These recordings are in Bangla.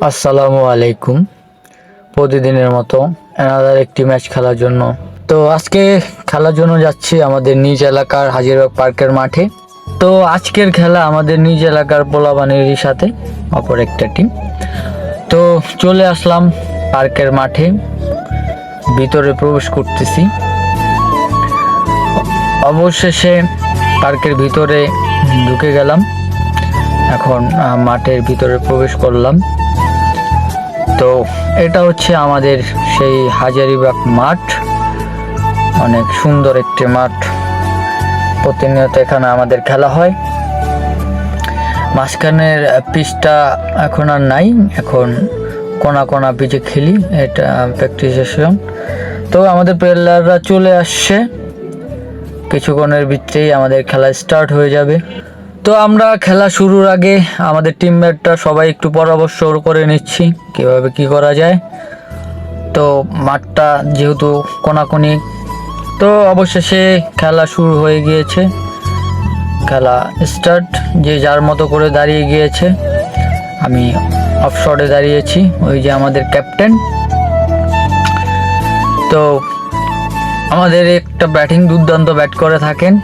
আসসালামু আলাইকুম। প্রতিদিনের মতো এনাদার একটি ম্যাচ খেলার জন্য। তো আজকে খেলার জন্য যাচ্ছি আমাদের নিজ এলাকার হাজিরবাগ পার্কের মাঠে। তো আজকের খেলা আমাদের নিজ এলাকার পোলাবানির সাথে, অপর একটা টিম তো চলে আসলাম পার্কের মাঠে। ভিতরে প্রবেশ করতেছি। অবশেষে পার্কের ভিতরে ঢুকে গেলাম। এখন মাঠের ভিতরে প্রবেশ করলাম। তো এটা হচ্ছে আমাদের সেই হাজারিবাগ মাঠ। অনেক সুন্দর একটি মাঠ। প্রতিনিয়ত এখানে আমাদের খেলা হয়। মাঝখানের পিচটা এখন আর নাই। এখন কোনা কোনা পিচে খেলি, এটা প্র্যাকটিস তো আমাদের প্লেয়াররা চলে আসছে। কিছুক্ষণের ভিতরেই আমাদের খেলা স্টার্ট হয়ে যাবে। তো আমরা খেলা শুরুর আগে আমাদের টিমমেটটা সবাই একটু পরামর্শ করে নিচ্ছি, কীভাবে কি করা যায়। তো মাঠটা যেহেতু কোনাকুনি, তো অবশেষে খেলা শুরু হয়ে গিয়েছে। খেলা স্টার্ট যে যার মতো করে দাঁড়িয়ে গিয়েছে। আমি অফশটে দাঁড়িয়েছি, ওই যে আমাদের ক্যাপ্টেন তো আমাদের একটা ব্যাটিং দুর্দান্ত ব্যাট করে থাকেন।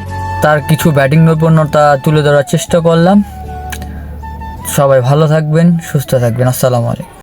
তার কিছু ব্যাটিং নৈপুণ্যতা তুলে ধরার চেষ্টা করলাম। সবাই ভালো থাকবেন, সুস্থ থাকবেন। আসসালামু আলাইকুম।